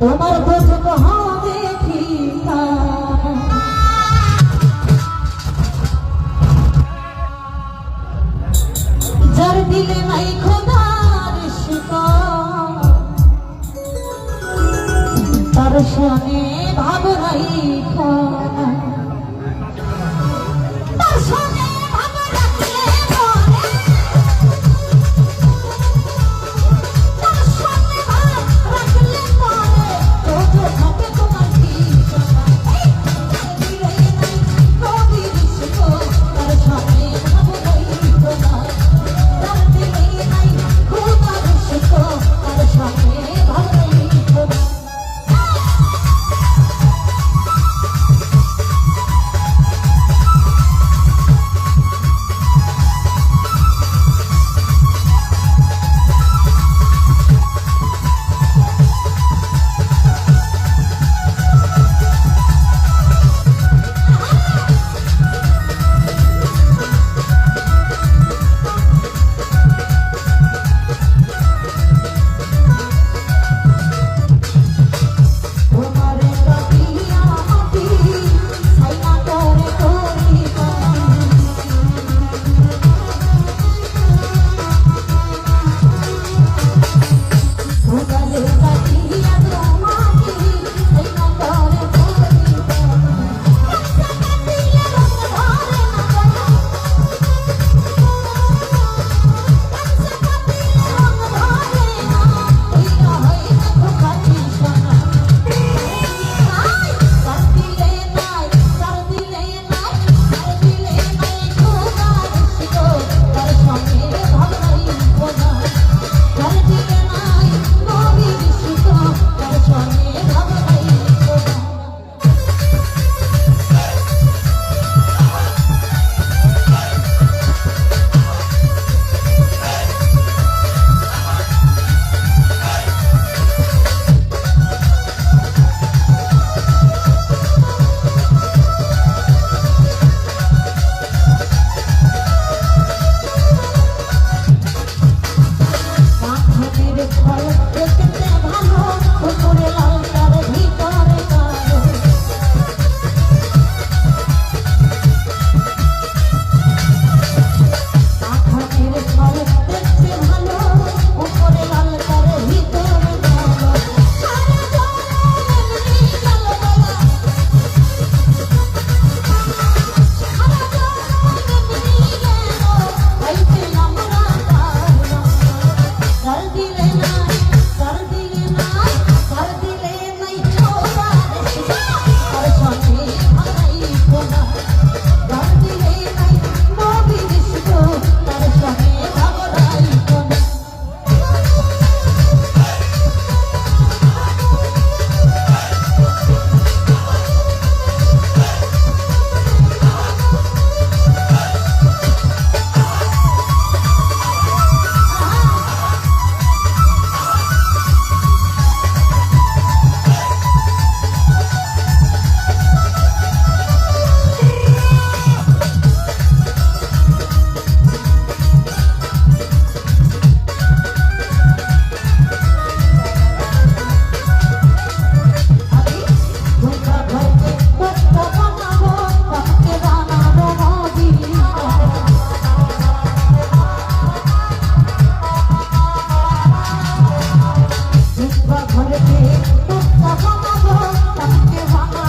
তোমার প্রথম হবে ঠিকা যার দিলে নাই খোদার তার সনে ভাব রাই ঘরেতে ভাঙা